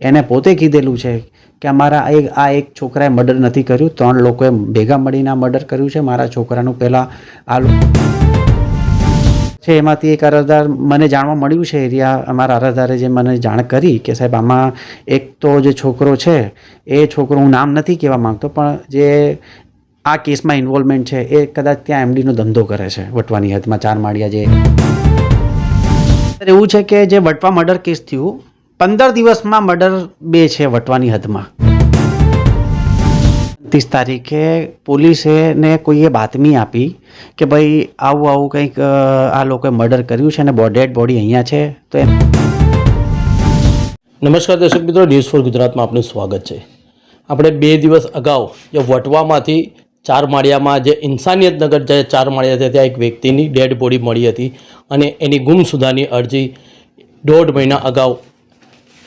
એને પોતે કીધેલું છે કે અમારા એક, આ એક છોકરાએ મર્ડર નથી કર્યું, ત્રણ લોકોએ ભેગા મળીને મર્ડર કર્યું છે, મારા છોકરાનું પહેલાં આ છે, એમાંથી એક અરજદાર મને જાણવા મળ્યું છે, એરિયા અમારા અરજદારે જે મને જાણ કરી કે સાહેબ, આમાં એક તો જે છોકરો છે, એ છોકરો હું નામ નથી કહેવા માંગતો, પણ જે આ કેસમાં ઇન્વોલ્વમેન્ટ છે, એ કદાચ ત્યાં એમડીનો ધંધો કરે છે, વટવાની હદમાં ચાર માળિયા જે એવું છે કે જે વટવા મર્ડર કેસ થયું પંદર દિવસમાં મર્ડર બે છે વટવાની હદમાં. ત્રીસ તારીખે પોલીસે ને કોઈએ બાતમી આપી કે ભાઈ આવું આવું કંઈક આ લોકોએ મર્ડર કર્યું છે અને ડેડ બોડી અહીંયા છે, તો એમ. નમસ્કાર દર્શક મિત્રો ન્યૂઝ ફોર ગુજરાતમાં આપનું સ્વાગત છે. આપણે બે દિવસ અગાઉ જે વટવામાંથી ચાર માળિયામાં જે ઇન્સાનિયત નગર જે ચાર માળિયા છે, ત્યાં એક વ્યક્તિની ડેડ બોડી મળી હતી અને એની ગુમસુદાની અરજી દોઢ મહિના અગાઉ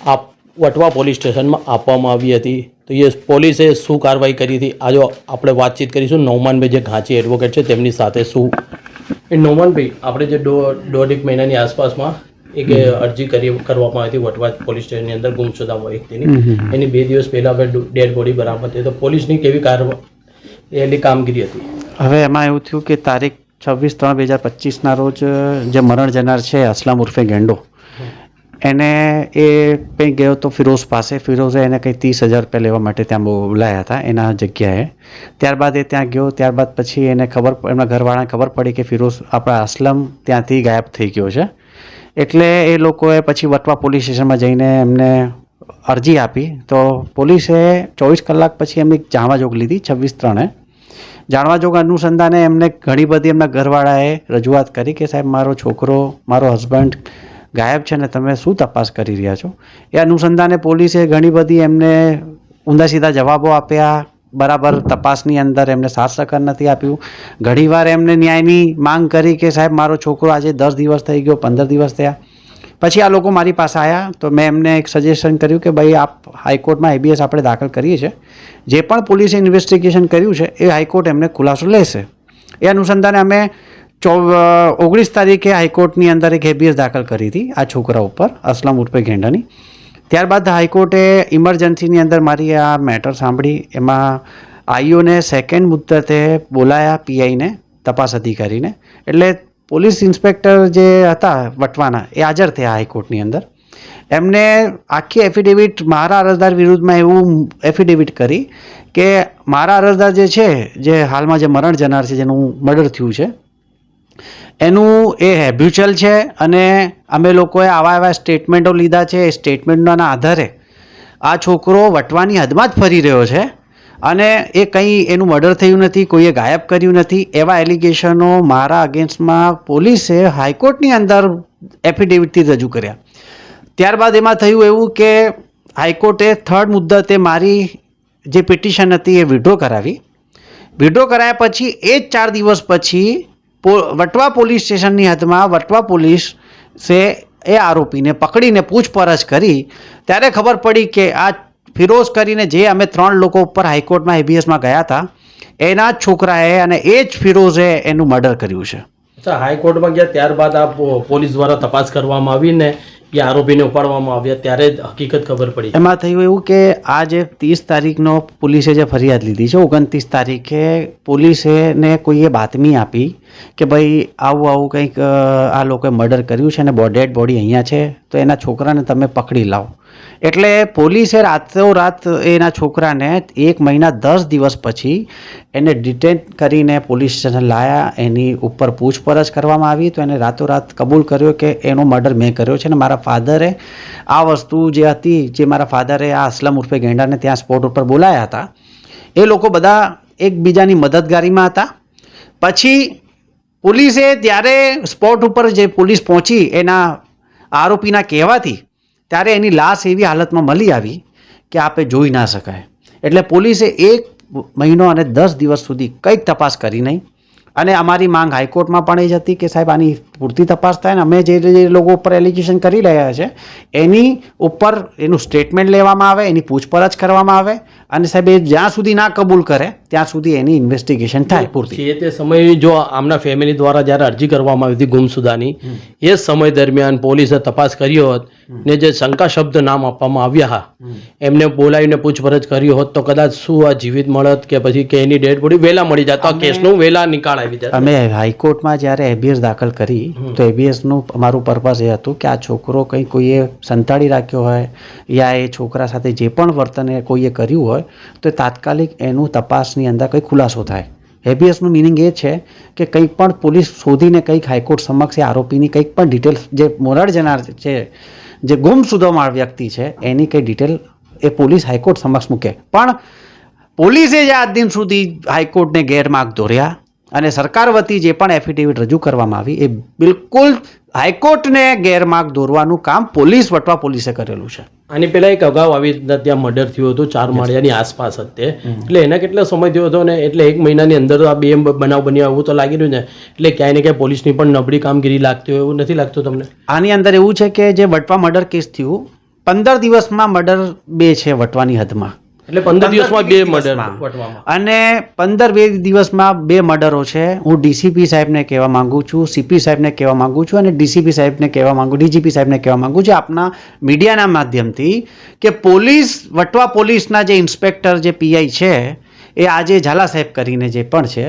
આપ વટવા પોલીસ સ્ટેશનમાં આપવામાં આવી હતી. તો એ પોલીસે શું કાર્યવાહી કરી હતી? આજે આપણે વાતચીત કરીશું નૌમાનભાઈ જે ઘાંચી એડવોકેટ છે તેમની સાથે શું? એ નૌમાનભાઈ આપણે જે દોઢ એક મહિનાની આસપાસમાં એક અરજી કરી કરવામાં આવી હતી વટવા પોલીસ સ્ટેશનની અંદર ગુમશુદા વ્યક્તિની. એની બે દિવસ પહેલાં આપણે ડેડ બોડી બરાબર થઈ. તો પોલીસની કેવી કાર્યવાહી એની કામગીરી હતી? હવે એમાં એવું થયું કે તારીખ છવ્વીસ ત્રણ બે હજાર પચીસના રોજ જે મરણ જનાર છે અસલામ ઉર્ફે ગેંડો એને એ કંઈ ગયો તો ફિરોઝ પાસે. ફિરોઝે એને કંઈ ત્રીસ હજાર રૂપિયા લેવા માટે ત્યાં બોલાયા હતા, એના જગ્યાએ. ત્યારબાદ એ ત્યાં ગયો, ત્યારબાદ પછી એને ખબર એમના ઘરવાળાને ખબર પડી કે ફિરોઝ આપણા અસલમ ત્યાંથી ગાયબ થઈ ગયો છે. એટલે એ લોકોએ પછી વટવા પોલીસ સ્ટેશનમાં જઈને એમને અરજી આપી. તો પોલીસે ચોવીસ કલાક પછી એમની જાણવા જોગ લીધી, છવ્વીસ ત્રણે. જાણવા જોગ અનુસંધાને એમને ઘણી બધી એમના ઘરવાળાએ રજૂઆત કરી કે સાહેબ, મારો છોકરો, મારો હસબન્ડ ગાયબ છે ને તમે શું તપાસ કરી રહ્યા છો? એ અનુસંધાને પોલીસે ઘણી બધી એમને ઊંધા સીધા જવાબો આપ્યા. બરાબર તપાસની અંદર એમને સાથ સહકાર નથી આપ્યું. ઘણીવાર એમને ન્યાયની માંગ કરી કે સાહેબ, મારો છોકરો આજે દસ દિવસ થઈ ગયો, પંદર દિવસ થયા. પછી આ લોકો મારી પાસે આવ્યા તો મેં એમને એક સજેશન કર્યું કે ભાઈ, આપ હાઈકોર્ટમાં એબીએસ આપણે દાખલ કરીએ છીએ. જે પણ પોલીસે ઇન્વેસ્ટિગેશન કર્યું છે, એ હાઈકોર્ટ એમને ખુલાસો લેશે. એ અનુસંધાને અમે ચો ઓગણીસ તારીખે હાઈકોર્ટની અંદર એક હેબિયસ દાખલ કરી હતી આ છોકરા ઉપર, અસલમ ઉર્ફે ઘેંડાની. ત્યારબાદ હાઈકોર્ટે ઇમરજન્સીની અંદર મારી આ મેટર સાંભળી, એમાં આઈઓને સેકન્ડ મુદ્દતે બોલાયા, પીઆઈને, તપાસ અધિકારીને. એટલે પોલીસ ઇન્સ્પેક્ટર જે હતા વટવાના, એ હાજર થયા હાઈકોર્ટની અંદર. એમને આખી એફિડેવિટ મારા અરજદાર વિરુદ્ધમાં એવું એફિડેવિટ કરી કે મારા અરજદાર જે છે, જે હાલમાં જે મરણ જનાર છે, જેનું મર્ડર થયું છે એનું એ હેબ્યુચલ છે અને અમે લોકોએ આવા એવા સ્ટેટમેન્ટો લીધા છે. એ સ્ટેટમેન્ટના આધારે આ છોકરો વટવાની હદમાં જ ફરી રહ્યો છે અને એ કંઈ એનું મર્ડર થયું નથી, કોઈએ ગાયબ કર્યું નથી. એવા એલિગેશનો મારા અગેન્સ્ટમાં પોલીસે હાઈકોર્ટની અંદર એફિડેવિટથી રજૂ કર્યા. ત્યારબાદ એમાં થયું એવું કે હાઈકોર્ટે થર્ડ મુદ્દતે મારી જે પિટિશન હતી એ વિડ્રો કરાવી. વિડ્રો કરાયા પછી એ જ ચાર દિવસ પછી વટવા પોલીસ સ્ટેશનની હદમાં વટવા પોલીસે એ આરોપીને પકડીને પૂછપરછ કરી. ત્યારે ખબર પડી કે આ ફિરોઝ કરીને જે અમે ત્રણ લોકો ઉપર હાઈકોર્ટમાં એબીએસમાં ગયા હતા એના જ છોકરાએ અને એ જ ફિરોઝે એનું મર્ડર કર્યું છે. અચ્છા હાઈકોર્ટમાં ગયા ત્યારબાદ આ પોલીસ દ્વારા તપાસ કરવામાં આવીને એ આરોપીને ઉપાડવામાં આવ્યા ત્યારે જ હકીકત ખબર પડી. એમાં થયું એવું કે આ જે ત્રીસ તારીખનો પોલીસે જે ફરિયાદ લીધી છે ઓગણત્રીસ તારીખે પોલીસે ને કોઈએ બાતમી આપી કે ભાઈ આવું આવું કંઈક આ લોકોએ મર્ડર કર્યું છે અને ડેડ બોડી અહીંયા છે, તો એના છોકરાને તમે પકડી લાવો. એટલે પોલીસે રાતોરાત એના છોકરાને એક મહિના દસ દિવસ પછી એને ડિટેન કરીને પોલીસ સ્ટેશન લાયા, એની ઉપર પૂછપરછ કરવામાં આવી, તો એને રાતોરાત કબૂલ કર્યો કે એનો મર્ડર મેં કર્યો છે અને મારા ફાધરે આ વસ્તુ જે હતી, જે મારા ફાધરે આ અસલમ ઉર્ફે ગેંડાને ત્યાં સ્પોટ ઉપર બોલાયા હતા, એ લોકો બધા એકબીજાની મદદગારીમાં હતા. પછી પોલીસે ત્યારે સ્પોટ ઉપર જે પોલીસ પહોંચી એના આરોપીના કહેવાથી ત્યારે એની લાશ એવી હાલતમાં મળી આવી કે આપે જોઈ ના શકાય. એટલે પોલીસે એક મહિનો અને દસ દિવસ સુધી કંઈક તપાસ કરી નહીં. અને અમારી માંગ હાઈકોર્ટમાં પણ એ જ હતી કે સાહેબ, આની પૂરતી તપાસ થાય ને અમે જે જે લોકો ઉપર એલિગેશન કરી રહ્યા છે, એની ઉપર એનું સ્ટેટમેન્ટ લેવામાં આવે, એની પૂછપરછ કરવામાં આવે અને સાહેબ એ જ્યાં સુધી ના કબૂલ કરે ત્યાં સુધી એની ઇન્વેસ્ટિગેશન થાય પૂરતી. એ તે સમયે જો આમના ફેમિલી દ્વારા જ્યારે અરજી કરવામાં આવી હતી ગુમસુદાની એ સમય દરમિયાન પોલીસે તપાસ કરી હોત ને જે શંકા શબ્દ નામ આપવામાં આવ્યા એમને બોલાવીને પૂછપરછ કરી હોત તો કદાચ શું આ જીવિત મળત કે પછી કે એની ડેડ બોડી વહેલા મળી જાય તો આ કેસનું વહેલા નિકાળ આવી જાય. અમે હાઈકોર્ટમાં જ્યારે એબીએસ દાખલ કરી તો એબીએસનું અમારું પર્પઝ એ હતું કે આ છોકરો કંઈ કોઈએ સંતાડી રાખ્યો હોય યા એ છોકરા સાથે જે પણ વર્તન એ કોઈએ કર્યું હોય તો તાત્કાલિક એનું તપાસની અંદર કંઈ ખુલાસો થાય. હેબિયસનું મિનિંગ એ છે કે કંઈક પણ પોલીસ શોધીને કંઈક હાઈકોર્ટ સમક્ષ એ આરોપીની કંઈક પણ ડિટેલ્સ જે મોરાડ જનાર છે, જે ગુમસુદોમાં વ્યક્તિ છે, એની કંઈ ડિટેલ એ પોલીસ હાઈકોર્ટ સમક્ષ મૂકે. પણ પોલીસે જ આજ દિન સુધી હાઈકોર્ટને ગેરમાર્ગ દોર્યા. અને સરકાર વતી જે પણ એફિડેવિટ રજૂ કરવામાં આવી એ બિલકુલ હાઈકોર્ટને ગેરમાર્ગ દોરવાનું કામ પોલીસ વટવા પોલીસે કરેલું છે. અને પેલા એક અગાઉ આવી રીતના ત્યાં મર્ડર થયું હતું ચાર માળિયાની આસપાસ હતે એટલે એના કેટલો સમય થયો હતો ને એટલે એક મહિનાની અંદર આ બે બનાવ બન્યા એવું તો લાગી રહ્યું ને. એટલે ક્યાંય ને ક્યાંય પોલીસની પણ નબળી કામગીરી લાગતી હોય એવું નથી લાગતું તમને? આની અંદર એવું છે કે જે વટવા મર્ડર કેસ થયું પંદર દિવસમાં મર્ડર બે છે વટવાની હદમાં. એટલે પંદર દિવસમાં બે મર્ડર અને પંદર બે દિવસમાં બે મર્ડરો છે. હું ડીસીપી સાહેબને કહેવા માંગુ છું સીપી સાહેબને કહેવા માંગુ છું અને ડીસીપી સાહેબને કહેવા માંગુ ડીજીપી સાહેબને કહેવા માંગુ છું આપના મીડિયાના માધ્યમથી કે પોલીસ વટવા પોલીસના જે ઇન્સ્પેક્ટર જે પીઆઈ છે એ આજે ઝાલા સાહેબ કરીને જે પણ છે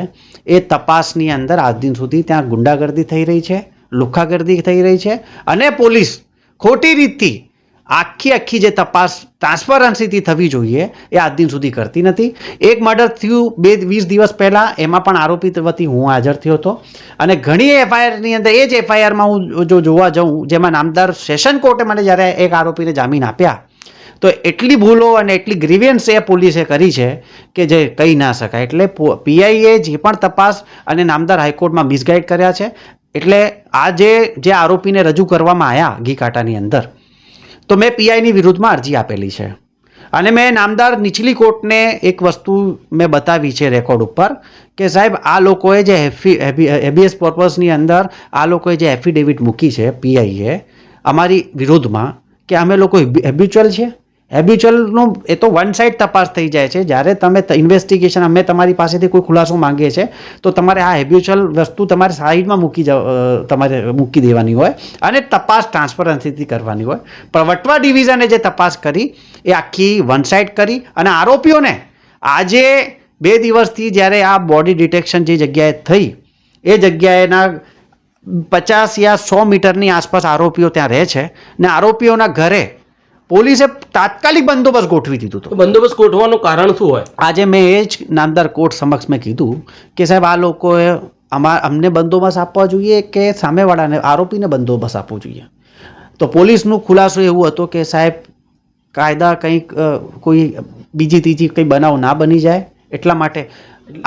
એ તપાસની અંદર આજ દિન સુધી ત્યાં ગુંડાગર્દી થઈ રહી છે લુખ્ખાગર્દી થઈ રહી છે અને પોલીસ ખોટી રીતથી આખી આખી જે તપાસ ટ્રાન્સપરન્સીથી થવી જોઈએ, એ આજ દિન સુધી કરતી નથી. એક મર્ડર થયું બે, વીસ દિવસ પહેલાં, એમાં પણ આરોપી વતી હું હાજર થયો હતો. અને ઘણી એફઆઈઆરની અંદર, એ જ એફઆઈઆરમાં હું જો જોવા જાઉં, જેમાં નામદાર સેશન કોર્ટે મને જ્યારે એક આરોપીને જામીન આપ્યા, તો એટલી ભૂલો અને એટલી ગ્રીવિયન્સ એ પોલીસે કરી છે કે જે કહી ના શકાય. એટલે પીઆઈએ જે પણ તપાસ અને નામદાર હાઈકોર્ટમાં મિસગાઈડ કર્યા છે. એટલે આ જે જે આરોપીને રજૂ કરવામાં આવ્યા ઘી કાંટાની અંદર તો મેં પીઆઈની વિરુદ્ધમાં અરજી આપેલી છે. અને મેં નામદાર નીચલી કોર્ટને એક વસ્તુ મેં બતાવી છે રેકોર્ડ ઉપર કે સાહેબ, આ લોકોએ જે હેબીએસ પર્પઝની અંદર આ લોકોએ જે એફિડેવિટ મૂકી છે પીઆઈએ અમારી વિરોધમાં કે અમે લોકો હેબ્યુચ્યુઅલ છે હેબ્યુચ્યુઅલનું એ તો વન સાઇડ તપાસ થઈ જાય છે. જ્યારે તમે ઇન્વેસ્ટિગેશન અમે તમારી પાસેથી કોઈ ખુલાસો માંગીએ છીએ, તો તમારે આ હેબ્યુચ્યુઅલ વસ્તુ તમારે સાઈડમાં મૂકી તમારે મૂકી દેવાની હોય અને તપાસ ટ્રાન્સપરન્સીથી કરવાની હોય. પણ વટવા ડિવિઝને જે તપાસ કરી, એ આખી વન સાઇડ કરી અને આરોપીઓને આજે બે દિવસથી જ્યારે આ બોડી ડિટેક્શન જે જગ્યાએ થઈ, એ જગ્યાએના પચાસ યા સો મીટરની આસપાસ આરોપીઓ ત્યાં રહે છે ને આરોપીઓના ઘરે પોલીસે તાત્કાલિક બંદોબસ્ત ગોઠવી દીધું તો બંદોબસ્ત ગોઠવાનું કારણ શું હોય? આજે મેં એ જ નામદાર કોર્ટ સમક્ષ મેં કીધું કે સાહેબ આ લોકોએ અમાર અમને બંદોબસ્ત આપવા જોઈએ કે સામેવાળાને આરોપીને બંદોબસ્ત આપવો જોઈએ? તો પોલીસનું ખુલાસો એવું હતો કે સાહેબ કાયદા કંઈક કોઈ બીજી ત્રીજી કંઈ બનાવ ના બની જાય. એટલા માટે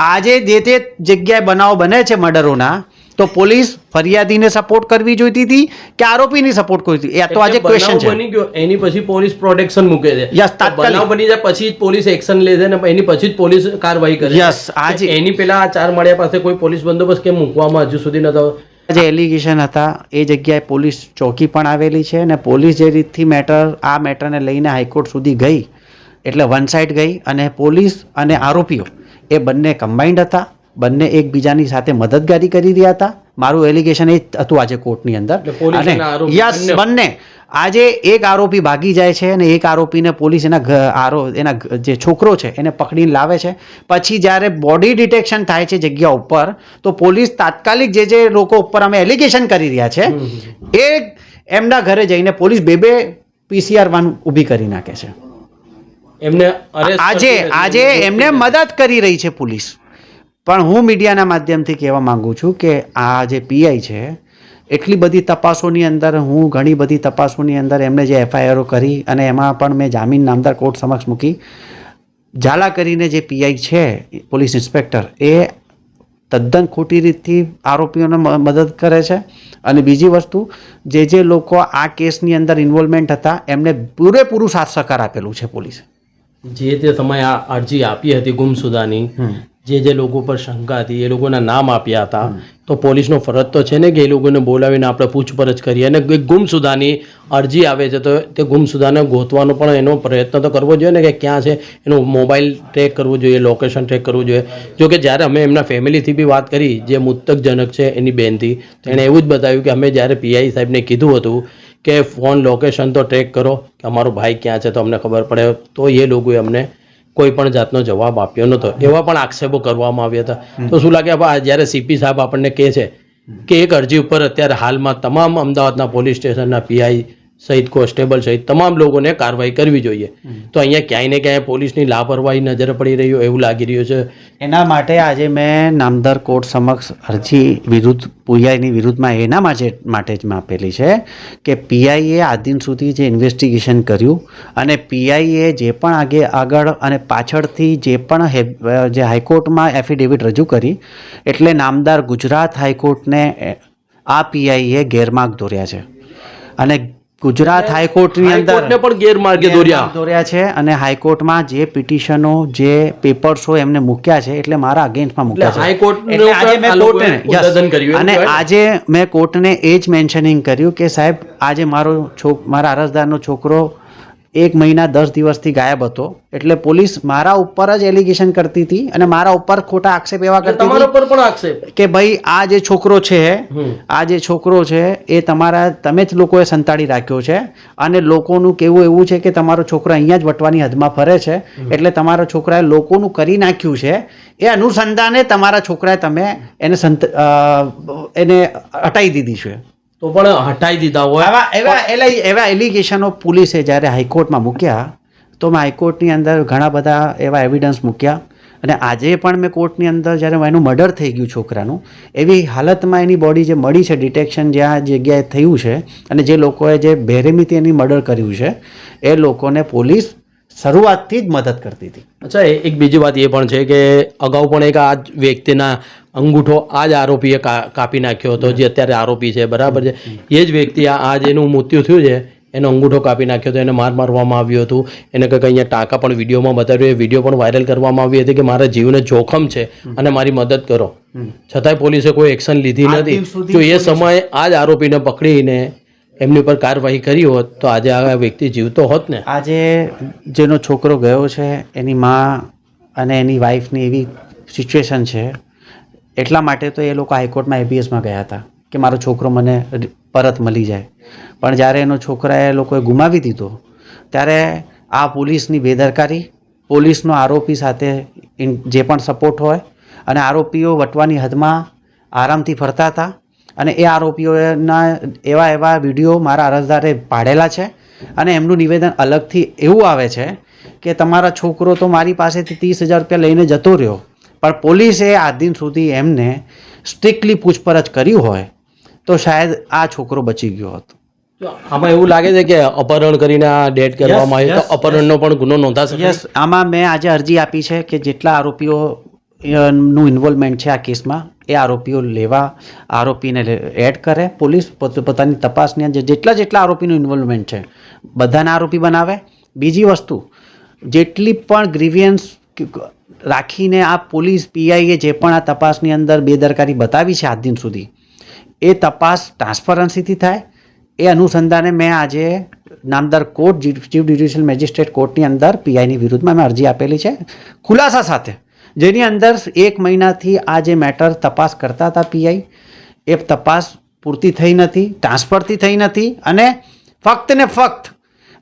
આજે જે તે જગ્યાએ બનાવ બને છે મર્ડરોના તો પોલીસ ફરિયાદીને સપોર્ટ કરવી જોઈતી હતી કે આરોપીની સપોર્ટ કરવી હતી? આ તો આજે ક્વેશ્ચન છે. બની ગયો એની પછી પોલીસ પ્રોટેક્શન મૂકે છે. યસ તાત્કાલિક. બનાવ બની જાય પછી જ પોલીસ એક્શન લે છે ને એની પછી જ પોલીસ કાર્યવાહી કરે યસ આજે- એની પહેલા આ ચાર માળિયા પાસે કોઈ પોલીસ બંદોબસ્ત કેમ મૂકવામાં હજુ સુધી નતો? જે એલિગેશન હતા એ જગ્યાએ પોલીસ ચોકી પણ આવેલી છે અને પોલીસ જે રીતથી મેટર આ મેટરને લઈને હાઈકોર્ટ સુધી ગઈ એટલે વન સાઇડ ગઈ અને પોલીસ અને આરોપીઓ એ બંને કમ્બાઇન્ડ હતા. બંને એકબીજાની સાથે મદદગારી કરી રહ્યા હતા. મારું એલિગેશન એ હતું આજે કોર્ટની અંદર. અને યસ બંને- આજે એક આરોપી ભાગી જાય છે અને એક આરોપીને પોલીસ એના આરો એના જે છોકરો છે એને પકડીને લાવે છે. પછી જ્યારે બોડી ડિટેક્શન થાય છે જગ્યા ઉપર તો પોલીસ તાત્કાલિક જે જે લોકો ઉપર અમે એલિગેશન કરી રહ્યા છે એ એમના ઘરે જઈને પોલીસ બે બે પીસીઆર વન ઊભી કરી નાખે છે. એમને આજે આજે એમને મદદ કરી રહી છે પોલીસ. પણ હું મીડિયાના માધ્યમથી કહેવા માગું છું કે આ જે પીઆઈ છે એટલી બધી તપાસોની અંદર હું ઘણી બધી તપાસોની અંદર એમણે જે એફઆઈઆરો કરી અને એમાં પણ મેં જામીન નામદાર કોર્ટ સમક્ષ મૂકી. ઝાલા કરીને જે પીઆઈ છે પોલીસ ઇન્સ્પેક્ટર એ તદ્દન ખોટી રીતથી આરોપીઓને મદદ કરે છે. અને બીજી વસ્તુ જે જે લોકો આ કેસની અંદર ઇન્વોલ્વમેન્ટ હતા એમને પૂરેપૂરું સાથ સહકાર આપેલું છે પોલીસે. જે તે સમયે આ અરજી આપી હતી ગુમસુદાની જે જે લોકો પર શંકા હતી એ લોકોના નામ આપ્યા હતા. તો પોલીસનો ફરજ તો છે ને કે એ લોકોને બોલાવીને આપણે પૂછપરછ કરીએ અને એક ગુમસુદાની અરજી આવે છે તો તે ગુમસુદાને ગોતવાનો પણ એનો પ્રયત્ન તો કરવો જોઈએ ને કે ક્યાં છે એનો મોબાઈલ ટ્રેક કરવો જોઈએ લોકેશન ટ્રેક કરવું જોઈએ. જો કે જ્યારે અમે એમના ફેમિલીથી બી વાત કરી જે મૃતકજનક છે એની બહેનથી તો એણે એવું જ બતાવ્યું કે અમે જ્યારે પીઆઈ સાહેબને કીધું હતું કે ફોન લોકેશન તો ટ્રેક કરો કે અમારો ભાઈ ક્યાં છે તો અમને ખબર પડે. તો એ લોકોએ અમને કોઈ પણ જાતનો જવાબ આપ્યો નહોતો. એવા પણ આક્ષેપો કરવામાં આવ્યા હતા. તો શું લાગે જ્યારે સીપી સાહેબ આપણને કહે છે કે એક અરજી ઉપર અત્યારે હાલમાં તમામ અમદાવાદના પોલીસ સ્ટેશનના પીઆઈ સહિત કોન્સ્ટેબલ સહિત તમામ લોકોને કાર્યવાહી કરવી જોઈએ. તો અહીંયા ક્યાંય ને ક્યાંય પોલીસની લાપરવાહી નજર પડી રહ્યું એવું લાગી રહ્યું છે. એના માટે આજે મેં નામદાર કોર્ટ સમક્ષ અરજી વિરુદ્ધ, પીઆઈની વિરુદ્ધમાં એના માટે માટે જ આપેલી છે કે પીઆઈએ આ દિન સુધી જે ઇન્વેસ્ટિગેશન કર્યું અને પીઆઈએ જે પણ આગે આગળ અને પાછળથી જે પણ જે હાઈકોર્ટમાં એફિડેવિટ રજૂ કરી, એટલે નામદાર ગુજરાત હાઈકોર્ટને, આ પીઆઈએ ગેરમાર્ગ દોર્યા છે. અને ગુજરાત હાઈકોર્ટની અંદર પણ ગેરમાર્ગે દોર્યા. દોર્યા છે અને હાઈકોર્ટમાં જે પિટિશનો જે પેપર્સો એમને મૂક્યા છે એટલે મારા અગેન્સ્ટમાં મૂક્યા છે. હાઈકોર્ટ એટલે આજે મેં કોર્ટને અને આજે મેં કોર્ટને એ જ મેન્શનિંગ કર્યું કે સાહેબ આજે મારો છોક મારા અરજદારનો છોકરો એક મહિના દસ દિવસથી ગાયબ હતો. એટલે પોલીસ મારા ઉપર જ એલિગેશન કરતી હતી અને મારા ઉપર ખોટા આક્ષેપ એવા કરતી તમારા હતી પર પણ આક્ષેપ? કે ભાઈ આ જે છોકરો છે આ જે છોકરો છે એ તમારા તમે જ લોકોએ સંતાડી રાખ્યો છે અને લોકોનું કેવું એવું છે કે તમારો છોકરો અહીંયા જ વટવાની હદમાં ફરે છે. એટલે તમારા છોકરાએ લોકોનું કરી નાખ્યું છે. એ અનુસંધાને તમારા છોકરાએ તમે એને સંત એને હટાવી દીધી છે. તો પણ હટાઈ દીધા હોય. એવા એવા, એલા, એવા એલિગેશનો પોલીસે જ્યારે હાઈકોર્ટમાં મૂક્યા, તો મેં હાઈકોર્ટની અંદર ઘણા બધા એવા એવિડન્સ મૂક્યા. અને આજે પણ મેં કોર્ટની અંદર જ્યારે એનું મર્ડર થઈ ગયું છોકરાનું, એવી હાલતમાં એની બોડી જે મળી છે ડિટેક્શન જ્યાં જગ્યાએ થયું છે, અને જે લોકોએ જે બેરેમીથી એની મર્ડર કર્યું છે, એ લોકોને પોલીસ શરૂઆતથી જ મદદ કરતી હતી. અચ્છા એક બીજી વાત એ પણ છે કે અગાઉ પણ એક આ વ્યક્તિના અંગૂઠો આ જ આરોપીએ કાપી નાખ્યો હતો જે અત્યારે આરોપી છે બરાબર છે? એ જ વ્યક્તિ આ આ જેનું મૃત્યુ થયું છે એનો અંગૂઠો કાપી નાખ્યો હતો એને માર મારવામાં આવ્યું હતું. એને કંઈક અહીંયા ટાંકા પણ વિડીયોમાં બતાવ્યું એ વીડિયો પણ વાયરલ કરવામાં આવી હતી કે મારા જીવને જોખમ છે અને મારી મદદ કરો. છતાંય પોલીસે કોઈ એક્શન લીધી નથી. તો એ સમયે આ જ આરોપીને પકડીને એમની પર કાર્યવાહી કરી હોત તો આજે આ વ્યક્તિ જીવતો હોત ને? આજે જેનો છોકરો ગયો છે, એની મા અને એની વાઈફની એવી સિચ્યુએશન છે, એટલા માટે તો એ લોકો હાઈકોર્ટમાં એપીએસમાં ગયા હતા કે મારો છોકરો મને પરત મળી જાય. પણ જ્યારે એનો છોકરાએ લોકોએ ગુમાવી દીધો, ત્યારે આ પોલીસની બેદરકારી, પોલીસનો આરોપી સાથે જે પણ સપોર્ટ હોય અને આરોપીઓ વટવાની હદમાં આરામથી ફરતા હતા અને એ આરોપીઓના એવા એવા વીડિયો મારા અરજદારે પાડેલા છે અને એમનું નિવેદન અલગથી એવું આવે છે કે તમારા છોકરો તો મારી પાસેથી ત્રીસ હજાર રૂપિયા લઈને જતો રહ્યો પણ પોલીસે આ દિન સુધી એમને સ્ટ્રિક્ટલી પૂછપરછ કરી હોય તો શાયદ આ છોકરો બચી ગયો હતો. તો આમાં એવું લાગે છે કે અપહરણ કરીને આ ડેટ કરવામાં આવ્યો તો અપહરણનો પણ ગુનો નોંધાશે? યસ આમાં મેં આજે અરજી આપી છે કે જેટલા આરોપીઓ નું ઇન્વોલ્વમેન્ટ છે આ કેસમાં એ આરોપીઓ લેવા, આરોપીને એડ કરે. પોલીસ પોત- પોતાની તપાસની અંદર જેટલા જેટલા આરોપીનું ઇન્વોલ્વમેન્ટ છે, બધાને આરોપી બનાવે. બીજી વસ્તુ, જેટલી પણ ગ્રીવિયન્સ રાખીને આ પોલીસ પીઆઈએ જે પણ આ તપાસની અંદર બેદરકારી બતાવી છે આજ દિન સુધી, એ તપાસ ટ્રાન્સપરન્સીથી થાય. એ અનુસંધાને મેં આજે નામદાર કોર્ટ, ચીફ જ્યુડિશિયલ મેજિસ્ટ્રેટ કોર્ટની અંદર પીઆઈની વિરુદ્ધમાં મેં અરજી આપેલી છે. ખુલાસા સાથે. જેની અંદર એક મહિનાથી આ જે મેટર તપાસ કરતા હતા પીઆઈ એ તપાસ પૂરતી થઈ નથી, ટ્રાન્સફરથી થઈ નથી અને ફક્ત ને ફક્ત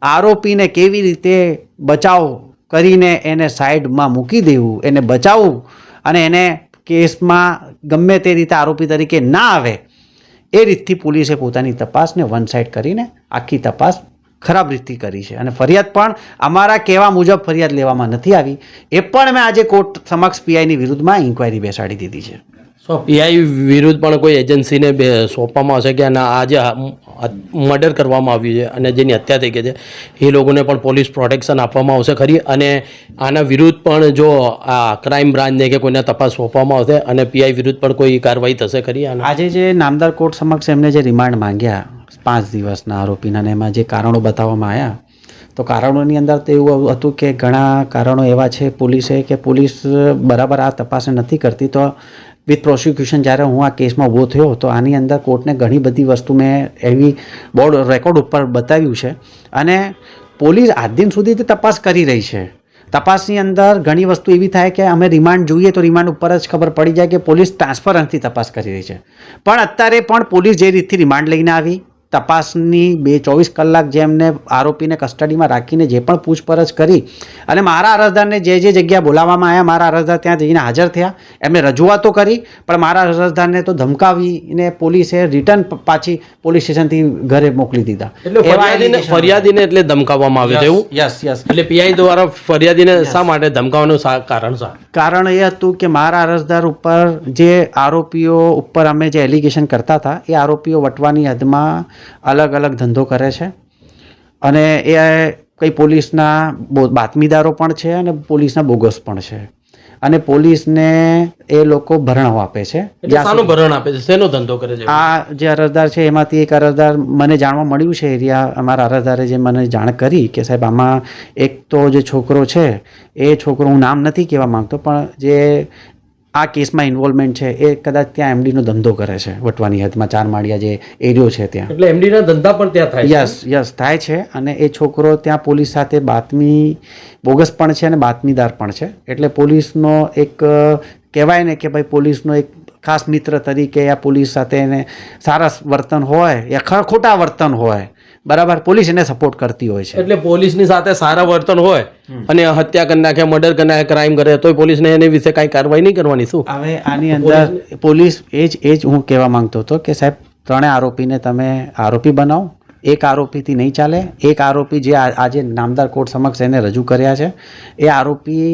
આરોપીને કેવી રીતે બચાવ કરીને એને સાઈડમાં મૂકી દેવું, એને બચાવવું અને એને કેસમાં ગમે તે રીતે આરોપી તરીકે ના આવે, એ રીતથી પોલીસે પોતાની તપાસને વન સાઈડ કરીને આખી તપાસ ખરાબ રીતથી કરી છે. અને ફરિયાદ પણ અમારા કહેવા મુજબ ફરિયાદ લેવામાં નથી આવી. એ પણ મેં આજે કોર્ટ સમક્ષ પીઆઈની વિરુદ્ધમાં ઇન્ક્વાયરી બેસાડી દીધી છે. સો પીઆઈ વિરુદ્ધ પણ કોઈ એજન્સીને બે સોંપવામાં આવશે કે ના આજે મર્ડર કરવામાં આવ્યું છે અને જેની હત્યા થઈ ગઈ છે એ લોકોને પણ પોલીસ પ્રોટેક્શન આપવામાં આવશે ખરી. અને આના વિરુદ્ધ પણ જો આ ક્રાઇમ બ્રાન્ચને કે કોઈને તપાસ સોંપવામાં આવશે અને પીઆઈ વિરુદ્ધ પણ કોઈ કાર્યવાહી થશે ખરી આજે જે નામદાર કોર્ટ સમક્ષ એમને જે રિમાન્ડ માંગ્યા પાંચ દિવસના આરોપીના અને એમાં જે કારણો બતાવવામાં આવ્યા તો કારણોની અંદર તો એવું હતું કે ઘણા કારણો એવા છે પોલીસે કે પોલીસ બરાબર આ તપાસ નથી કરતી. તો વિથ પ્રોસિક્યુશન જ્યારે હું આ કેસમાં ઊભો થયો, તો આની અંદર કોર્ટને ઘણી બધી વસ્તુ મેં એવી બોર્ડ રેકોર્ડ ઉપર બતાવ્યું છે. અને પોલીસ આજ દિન સુધી તે તપાસ કરી રહી છે. તપાસની અંદર ઘણી વસ્તુ એવી થાય કે અમે રિમાન્ડ જોઈએ તો રિમાન્ડ ઉપર જ ખબર પડી જાય કે પોલીસ ટ્રાન્સફરન્સથી તપાસ કરી રહી છે. પણ અત્યારે પણ પોલીસ જે રીતથી રિમાન્ડ લઈને આવી તપાસની બે ચોવીસ કલાક જે એમને આરોપીને કસ્ટડીમાં રાખીને જે પણ પૂછપરછ કરી અને મારા અરજદારને જે જે જગ્યા બોલાવવામાં આવ્યા મારા અરજદાર ત્યાં જઈને હાજર થયા. એમને રજૂઆતો કરી પણ મારા અરજદારને તો ધમકાવીને પોલીસે રિટર્ન પાછી પોલીસ સ્ટેશનથી ઘરે મોકલી દીધા. એટલે ફરિયાદીને ફરિયાદીને એટલે ધમકાવવામાં આવ્યું એવું યસ યસ. એટલે પીઆઈ દ્વારા ફરિયાદીને શા માટે ધમકાવવાનું કારણ શા કારણ એ હતું કે મારા અરજદાર ઉપર જે આરોપીઓ ઉપર અમે જે એલિગેશન કરતા હતા એ આરોપીઓ વટવાની હદમાં અલગ અલગ ધંધો કરે છે. અને એ કંઈ પોલીસના બાતમીદારો પણ છે અને પોલીસના બોગસ પણ છે. અને પોલીસને એ લોકો ભરણાઓ આપે છે. ભરણ આપે છે? શેનો ધંધો કરે છે? આ જે અરજદાર છે એમાંથી એક અરજદાર મને જાણવા મળ્યું છે એરિયા અમારા અરજદારે જે મને જાણ કરી કે સાહેબ આમાં એક તો જે છોકરો છે એ છોકરો હું નામ નથી કહેવા માંગતો પણ જે આ કેસમાં ઇન્વોલ્વમેન્ટ છે એ કદાચ ત્યાં એમડીનો ધંધો કરે છે વટવાની હદમાં ચાર માળિયા જે એરિયો છે ત્યાં. એટલે એમડીના ધંધા પણ ત્યાં થાય યસ યસ થાય છે અને એ છોકરો ત્યાં પોલીસ સાથે બાતમી બોગસ પણ છે અને બાતમીદાર પણ છે. એટલે પોલીસનો એક કહેવાય ને કે ભાઈ પોલીસનો એક ખાસ મિત્ર તરીકે આ પોલીસ સાથે એને સારા વર્તન હોય યા ખોટા વર્તન હોય બરાબર પોલીસ એને સપોર્ટ કરતી હોય છે. એટલે પોલીસની સાથે સારા વર્તન હોય અને હત્યા કરી નાખે મર્ડર કરી નાખે ક્રાઇમ કરે તોય પોલીસને એની વિશે કાંઈ કાર્યવાહી નહીં કરવાની શું? હવે આની અંદર પોલીસ એ જ એ જ હું કહેવા માંગતો હતો કે સાહેબ ત્રણેય આરોપીને તમે આરોપી બનાવો. એક આરોપીથી નહીં ચાલે. એક આરોપી જે આજે નામદાર કોર્ટ સમક્ષ એને રજૂ કર્યા છે. એ આરોપી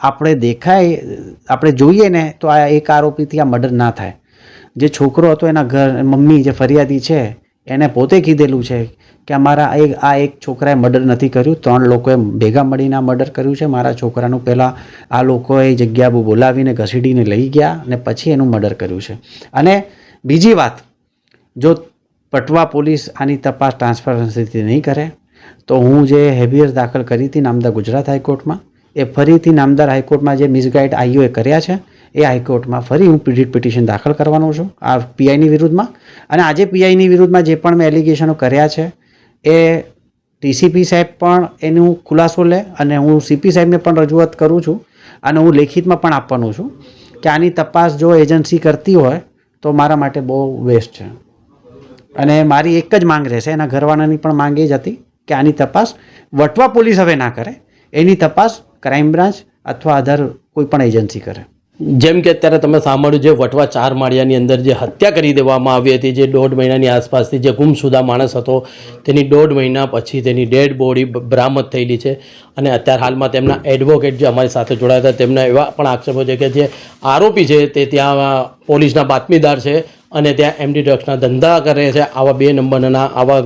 આપણે દેખાય આપણે જોઈએ ને તો આ એક આરોપીથી આ મર્ડર ના થાય. જે છોકરો હતો એના ઘર મમ્મી જે ફરિયાદી છે એને પોતે કીધેલું છે કે અમારા એક, આ એક છોકરાએ મર્ડર નથી કર્યું, ત્રણ લોકોએ ભેગા મળીને મર્ડર કર્યું છે. મારા છોકરાનું પહેલાં આ લોકોએ જગ્યા બોલાવીને ઘસીડીને લઈ ગયા અને પછી એનું મર્ડર કર્યું છે. અને બીજી વાત, જો પટવા પોલીસ આની તપાસ ટ્રાન્સપરન્સીથી નહીં કરે, તો હું જે હેબિયસ દાખલ કરી હતી નામદાર ગુજરાત હાઈકોર્ટમાં, એ ફરીથી નામદાર હાઈકોર્ટમાં જે મિસગાઈડ આઈઓએ કર્યા છે એ હાઈકોર્ટમાં ફરી હું પીડિટ પિટિશન દાખલ કરવાનો છું, આ પીઆઈની વિરુદ્ધમાં. અને આજે પીઆઈની વિરુદ્ધમાં જે પણ મેં એલિગેશનો કર્યા છે, એ ટીસીપી સાહેબ પણ એનું ખુલાસો લે અને હું સીપી સાહેબને પણ રજૂઆત કરું છું અને હું લેખિતમાં પણ આપવાનું છું કે આની તપાસ જો એજન્સી કરતી હોય તો મારા માટે બહુ વેસ્ટ છે. અને મારી એક જ માંગ રહેશે, એના ઘરવાળાની પણ માંગ એ જ હતી કે આની તપાસ વટવા પોલીસ હવે ના કરે, એની તપાસ ક્રાઇમ બ્રાન્ચ અથવા અધર કોઈ પણ એજન્સી કરે. જેમ કે અત્યારે તમે સાંભળ્યું જે વટવા ચાર માળિયાની અંદર જે હત્યા કરી દેવામાં આવી હતી, જે દોઢ મહિનાની આસપાસથી જે ગુમસુદા માણસ હતો, તેની દોઢ મહિના પછી તેની ડેડ બોડી બરામદ થયેલી છે. અને અત્યારે હાલમાં તેમના એડવોકેટ જે અમારી સાથે જોડાયા હતા, તેમના એવા પણ આક્ષેપો છે કે જે આરોપી છે તે ત્યાં પોલીસના બાતમીદાર છે. અને ત્યાં એમડી ડ્રગ્સના ધંધા કરે છે. આવા બે નંબરના આવા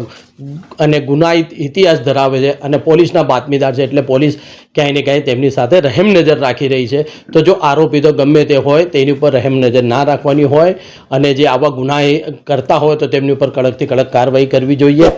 અને ગુનાહિત ઇતિહાસ ધરાવે છે અને પોલીસના બાતમીદાર છે એટલે પોલીસ ક્યાંય ને ક્યાંય તેમની સાથે રહેમ નજર રાખી રહી છે. તો જો આરોપી તો ગમે તે હોય, તેની ઉપર રહેમ નજર ના રાખવાની હોય અને જે આવા ગુના કરતા હોય તો તેમની ઉપર કડકથી કડક કાર્યવાહી કરવી જોઈએ.